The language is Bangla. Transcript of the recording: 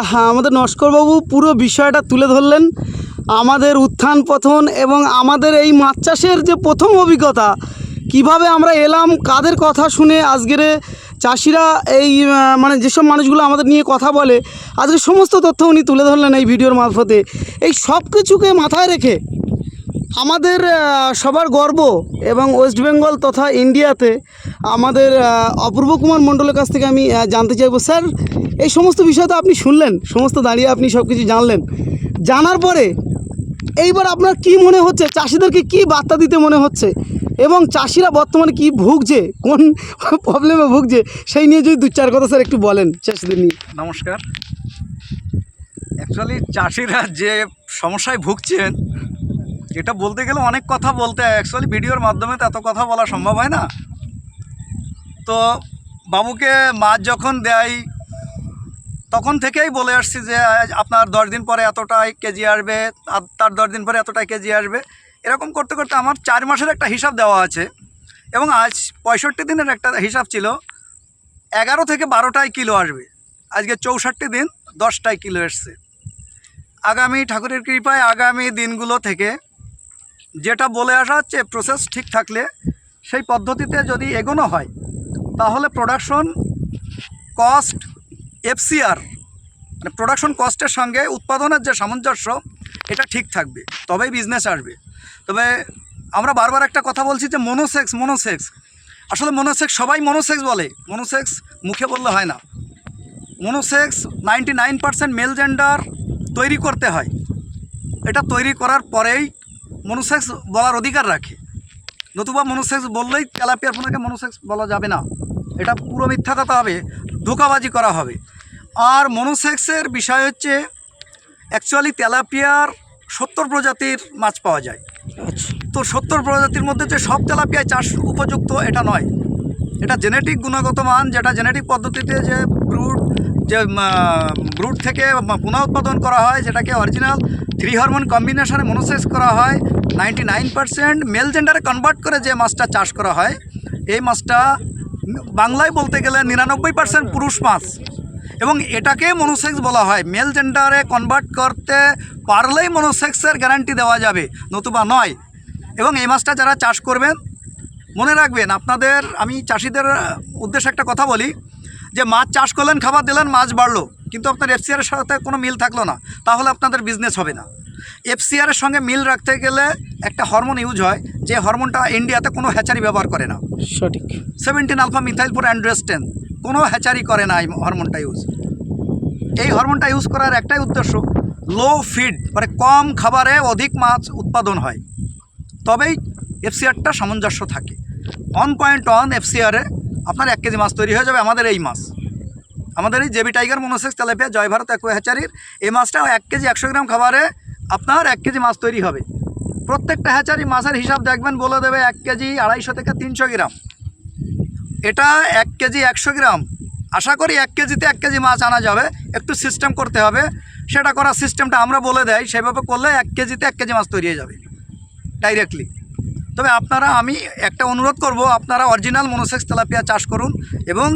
হ্যাঁ আমাদের নস্করবাবু পুরো বিষয়টা তুলে ধরলেন। আমাদের উত্থান পথন এবং আমাদের এই মাছ চাষের যে প্রথম অভিজ্ঞতা, কীভাবে আমরা এলাম, কাদের কথা শুনে আজকের চাষিরা এই মানে যেসব মানুষগুলো আমাদের নিয়ে কথা বলে, আজকে সমস্ত তথ্য উনি তুলে ধরলেন এই ভিডিওর মারফতে। এই সব কিছুকে মাথায় রেখে আমাদের সবার গর্ব এবং ওয়েস্ট বেঙ্গল তথা ইন্ডিয়াতে আমাদের অপূর্ব কুমার মণ্ডলের কাছ থেকে আমি জানতে চাইব। স্যার, এই সমস্ত বিষয় তো আপনি শুনলেন, সমস্ত দাঁড়িয়ে আপনি সব কিছু জানলেন। জানার পরে এইবার আপনার কি মনে হচ্ছে? চাষিদেরকে কি বার্তা দিতে মনে হচ্ছে? এবং চাষিরা বর্তমানে কি ভুগছে? কোন প্রবলেমে ভুগছে? সেই নিয়ে যদি দু চার কথা স্যার একটু বলেন চাষিদের নিয়ে। নমস্কার। অ্যাকচুয়ালি চাষিরা যে সমস্যায় ভুগছেন এটা বলতে গেলে অনেক কথা বলতে অ্যাকচুয়ালি ভিডিওর মাধ্যমে তো এত কথা বলা সম্ভব হয় না। তো বাবুকে মাছ যখন দেয়, তখন থেকেই বলে আসছি যে আপনার দশ দিন পরে এতটাই কেজি আসবে, আর তার দশ দিন পরে এতটাই কেজি আসবে। এরকম করতে করতে আমার চার মাসের একটা হিসাব দেওয়া আছে, এবং আজ পঁয়ষট্টি দিনের একটা হিসাব ছিল, এগারো থেকে বারোটাই কিলো আসবে। আজকে চৌষট্টি দিন দশটায় কিলো এসছে। আগামী ঠাকুরের কৃপায় আগামী দিনগুলো থেকে যেটা বলে আসা হচ্ছে প্রসেস ঠিক থাকলে সেই পদ্ধতিতে যদি এগোনো হয়, তাহলে প্রোডাকশন কস্ট এফসিআর মানে প্রোডাকশন কস্টের সঙ্গে উৎপাদনের যে সামঞ্জস্য, এটা ঠিক থাকবে, তবেই বিজনেস আসবে। তবে আমরা বারবার একটা কথা বলছি যে মনোসেক্স মনোসেক্স আসলে মনোসেক্স সবাই মনোসেক্স বলে মনোসেক্স মুখে বললে হয় না। Monosex ninety nine percent male gender তৈরি করতে হয়। এটা তৈরি করার পরেই মনোসেক্স বলার অধিকার রাখে। নতুবা মনোসেক্স বললেই তেলাপিয়ার ফোনাকে মনোসেক্স বলা যাবে না। এটা পুরো মিথ্যা কথা হবে, ধোকাবাজি করা হবে। আর মনোসেক্সের বিষয় হচ্ছে অ্যাকচুয়ালি তেলাপিয়ার সত্তর প্রজাতির মাছ পাওয়া যায়। তো সত্তর প্রজাতির মধ্যে যে সব তেলাপিয়ায় চাষ উপযুক্ত, এটা নয়। এটা জেনেটিক গুণগত মান, যেটা জেনেটিক পদ্ধতিতে যে ব্রুড যে ব্রুড থেকে পুনঃ উৎপাদন করা হয় যেটাকে অরিজিনাল থ্রি হরমোন কম্বিনেশনে মনোসেক্স করা হয়। নাইনটি নাইন পারসেন্ট মেল জেন্ডারে কনভার্ট করে যে মাছটা চাষ করা হয়, এই মাছটা বাংলায় বলতে গেলে নিরানব্বই পার্সেন্ট পুরুষ মাছ। এবং এটাকে মনোসেক্স বলা হয়। মেল জেন্ডারে কনভার্ট করতে পারলেই মনোসেক্সের গ্যারান্টি দেওয়া যাবে, নতুবা নয়। এবং এই মাছটা যারা চাষ করবেন, মনে রাখবেন, আপনাদের, আমি চাষিদের উদ্দেশ্যে একটা কথা বলি। যে মাছ চাষ করলেন খাবার দিলেন মাছ বাড়লো। কিন্তু আপনার এফসিআরের সাথে কোনো মিল থাকল না। তাহলে আপনাদের বিজনেস হবে না। এফসিআরের সঙ্গে মিল রাখতে গেলে একটা হরমোন ইউজ হয় যে হরমোনটা ইন্ডিয়াতে কোনো হ্যাচারি ব্যবহার করে না। সঠিক। Seventeen alpha methyl four androstene কোনো হ্যাচারি করে না এই হরমোনটা ইউজ এই হরমোনটা ইউজ করার একটাই উদ্দেশ্য লো ফিড মানে কম খাবারে অধিক মাছ উৎপাদন হয়। তবেই এফসিআরটা সামঞ্জস্য থাকে। ওয়ান পয়েন্ট ওয়ান এফসিআরে আপনার এক কেজি মাছ তৈরি হয়ে যাবে আমাদের এই মাছ। আমাদের এই JB tiger monosex tilapia Joy Bharat aqua হ্যাচারির। এই মাছটা এক কেজি একশো গ্রাম খাবারে আপনার এক কেজি মাছ তৈরি হবে। প্রত্যেকটা হ্যাচারি মাছের হিসাব দেখবেন বলে দেবে এক কেজি আড়াইশো থেকে তিনশো গ্রাম। এটা এক কেজি একশো গ্রাম। আশা করি এক কেজিতে এক কেজি মাছ আনা যাবে। একটু সিস্টেম করতে হবে। সেটা করার সিস্টেমটা আমরা বলে দেয় সেভাবে করলে এক কেজিতে এক কেজি মাছ তৈরি হয়ে যাবে। ডাইরেক্টলি তবে আপনারা আমি একটা অনুরোধ করব আপনারা অরিজিনাল মনোসেক্স তেলাপিয়া চাষ করুন এবং